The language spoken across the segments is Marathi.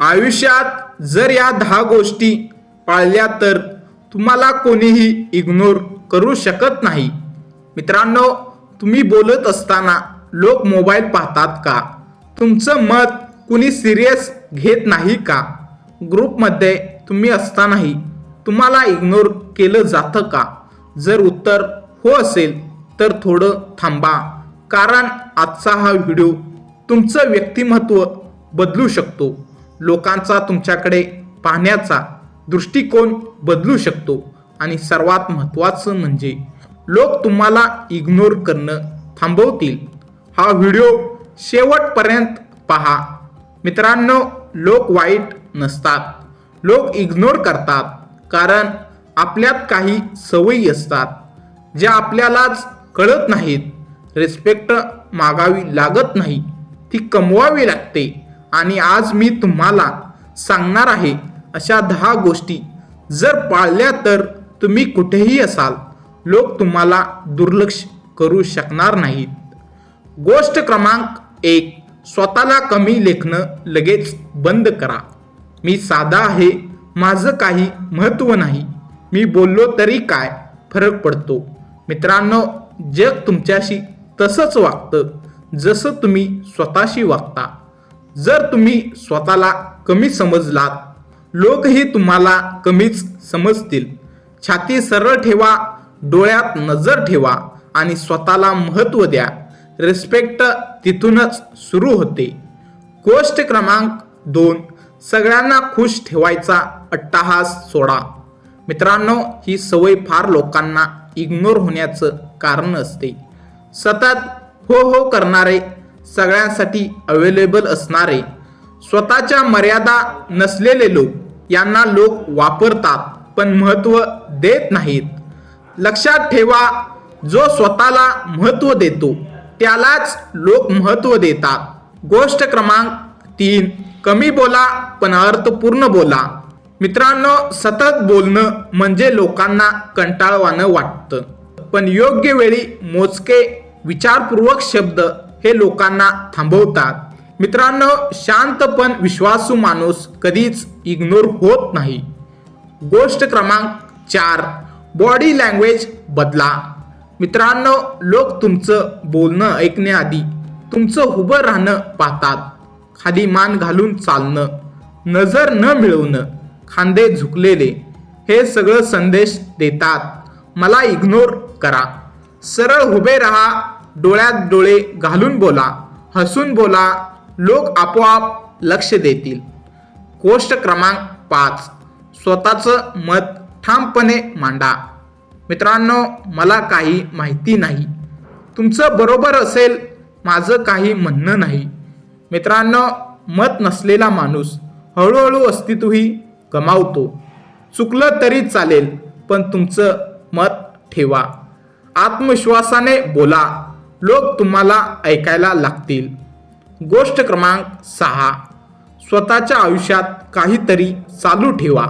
आयुष्यात जर या दहा गोष्टी पाळल्या तर तुम्हाला कोणीही इग्नोर करू शकत नाही. मित्रांनो तुम्ही बोलत असताना लोक मोबाईल पाहतात का? तुमचं मत कुणी सिरियस घेत नाही का? ग्रुपमध्ये तुम्ही असतानाही तुम्हाला इग्नोर केलं जातं का? जर उत्तर हो असेल तर थोडं थांबा. कारण आजचा हा व्हिडिओ तुमचं व्यक्तिमत्व बदलू शकतो. लोकांचा तुमच्याकडे पाहण्याचा दृष्टिकोन बदलू शकतो. आणि सर्वात महत्त्वाचं म्हणजे लोक तुम्हाला इग्नोर करणं थांबवतील. हा व्हिडिओ शेवटपर्यंत पहा. मित्रांनो लोक वाईट नसतात. लोक इग्नोर करतात कारण आपल्यात काही सवयी असतात ज्या आपल्यालाच कळत नाहीत. रिस्पेक्ट मागावी लागत नाही. ती कमवावी लागते. आणि आज मी तुम्हाला सांगणार आहे अशा दहा गोष्टी. जर पाळल्या तर तुम्ही कुठेही असाल लोक तुम्हाला दुर्लक्ष करू शकणार नाहीत. गोष्ट क्रमांक एक स्वतःला कमी लेखणं लगेच बंद करा. मी साधा आहे माझं काही महत्त्व नाही. मी बोललो तरी काय फरक पडतो? मित्रांनो जग तुमच्याशी तसंच वागतं जसं तुम्ही स्वतःशी वागता. जर तुम्ही स्वतःला कमी समजलात लोकही तुम्हाला कमीच समजतील. छाती सरळ ठेवा डोळ्यात नजर ठेवा आणि स्वतःला महत्त्व द्या. रिस्पेक्ट तिथूनच सुरू होते. गोष्ट क्रमांक दोन सगळ्यांना खुश ठेवायचा अट्टाहास सोडा. मित्रांनो ही सवय फार लोकांना इग्नोर होण्याचं कारण असते. सतत हो हो करणारे सगळ्यांसाठी अवेलेबल असणारे स्वतःच्या मर्यादा नसलेले लोक यांना लोक वापरतात पण महत्त्व देत नाहीत. लक्षात ठेवा जो स्वतःला महत्त्व देतो त्यालाच लोक महत्त्व देतात. गोष्ट क्रमांक तीन कमी बोला पण अर्थपूर्ण बोला. मित्रांनो सतत बोलणं म्हणजे लोकांना कंटाळवाणं वाटतं. पण योग्य वेळी मोजके विचारपूर्वक शब्द हे लोकांना थांबवतात. मित्रांनो शांत पण विश्वासू माणूस कधीच इग्नोर होत नाही. गोष्ट क्रमांक चार बॉडी लँग्वेज बदला. मित्रांनो लोक तुमचं बोलणं ऐकण्याआधी तुमचं उभं राहणं पाहतात. खाली मान घालून चालणं नजर न मिळवणं खांदे झुकलेले हे सगळं संदेश देतात. मला इग्नोर करा. सरळ उभे राहा डोळ्यात डोळे घालून बोला हसून बोला लोक आपोआप लक्ष देतील. गोष्ट क्रमांक पाच. स्वतःचं मत ठामपणे मांडा. मित्रांनो मला काही माहिती नाही. तुमचं बरोबर असेल माझं काही म्हणणं नाही. मित्रांनो मत नसलेला माणूस हळूहळू अस्तित्वही गमावतो. चुकलं तरी चालेल पण तुमचं मत ठेवा. आत्मविश्वासाने बोला. लोक तुम्हाला ऐकायला लागतील. गोष्ट क्रमांक सहा. स्वतःच्या आयुष्यात काहीतरी चालू ठेवा.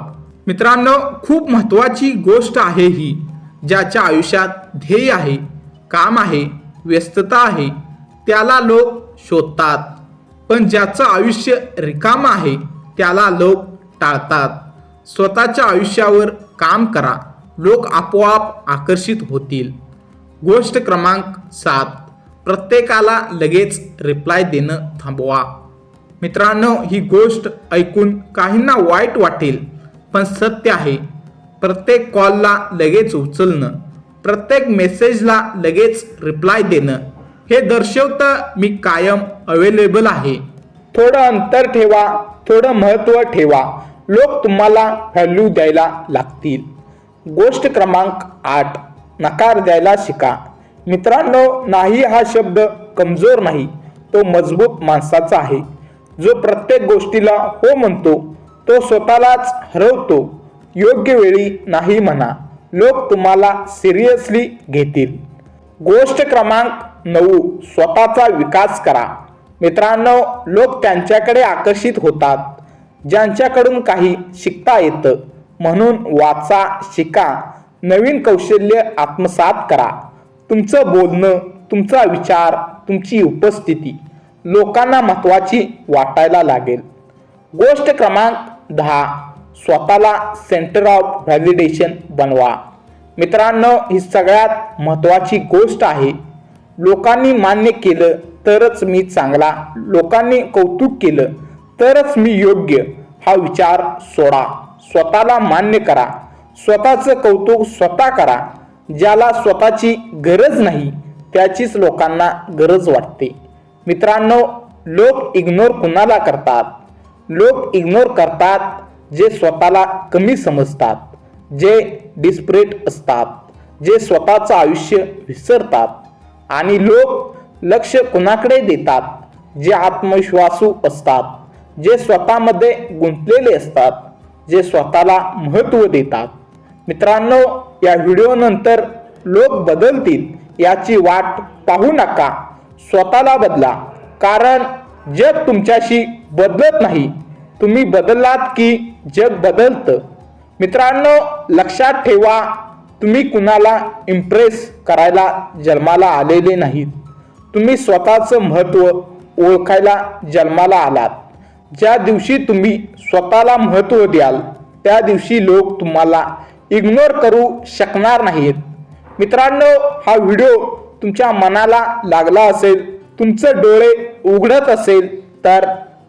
मित्रांनो खूप महत्त्वाची गोष्ट आहे ही ज्याच्या आयुष्यात ध्येय आहे काम आहे व्यस्तता आहे त्याला लोक शोधतात. पण ज्याचं आयुष्य रिकाम आहे त्याला लोक टाळतात. स्वतःच्या आयुष्यावर काम करा. लोक आपोआप आकर्षित होतील. गोष्ट क्रमांक सात. प्रत्येकाला लगेच रिप्लाय देणं थांबवा. मित्रांनो ही गोष्ट ऐकून काहींना वाईट वाटेल पण सत्य आहे. प्रत्येक कॉलला लगेच उचलणं प्रत्येक मेसेजला लगेच रिप्लाय देणं हे दर्शवतं मी कायम अवेलेबल आहे. थोडं अंतर ठेवा थोडं महत्त्व ठेवा. लोक तुम्हाला व्हॅल्यू द्यायला लागतील. गोष्ट क्रमांक आठ. नकार द्यायला शिका. मित्रांनो नाही हा शब्द कमजोर नाही तो मजबूत माणसाचा आहे. जो प्रत्येक गोष्टीला हो म्हणतो तो स्वतःलाच हरवतो. योग्य वेळी नाही म्हणा लोक तुम्हाला सिरियसली घेतील. गोष्ट क्रमांक नऊ स्वतःचा विकास करा. मित्रांनो लोक त्यांच्याकडे आकर्षित होतात ज्यांच्याकडून काही शिकता येतं. म्हणून वाचा शिका. नवीन कौशल्य आत्मसात करा. तुमचं बोलणं तुमचा विचार तुमची उपस्थिती लोकांना महत्त्वाची वाटायला लागेल. गोष्ट क्रमांक दहा स्वतःला सेंटर ऑफ व्हॅलिडेशन बनवा. मित्रांनो ही सगळ्यात महत्त्वाची गोष्ट आहे. लोकांनी मान्य केलं तरच मी चांगला लोकांनी कौतुक केलं तरच मी योग्य हा विचार सोडा. स्वतःला मान्य करा. स्वतःचं कौतुक स्वतः करा. ज्याला स्वतःची गरज नाही त्याचीच लोकांना गरज वाटते. मित्रांनो लोक इग्नोर कुणाला करतात? लोक इग्नोर करतात जे स्वतःला कमी समजतात जे डिस्परेट असतात जे स्वतःचं आयुष्य विसरतात. आणि लोक लक्ष कुणाकडे देतात? जे आत्मविश्वासू असतात जे स्वतःमध्ये गुंतलेले असतात जे स्वतःला महत्त्व देतात. मित्रांनो या व्हिडिओनंतर लोक बदलतील याची वाट पाहू नका. स्वतःला बदला. कारण जग तुमच्याशी बदलत नाही. तुम्ही बदललात की जग बदलतं. मित्रांनो लक्षात ठेवा तुम्ही कुणाला इम्प्रेस करायला जन्माला आलेले नाहीत. तुम्ही स्वतःचं महत्त्व ओळखायला जन्माला आलात. ज्या दिवशी तुम्ही स्वतःला महत्त्व द्याल त्या दिवशी लोक तुम्हाला इग्नोर करू शकणार नाहीत. मित्रांनो हा व्हिडिओ तुमच्या मनाला लागला असेल तुमचं डोळे उघडत असेल तर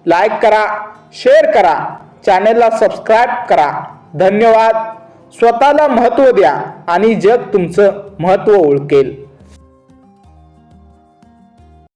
लाईक करा शेअर करा चॅनेलला सबस्क्राईब करा. धन्यवाद. स्वतःला महत्त्व द्या आणि जग तुमचं महत्त्व ओळखेल.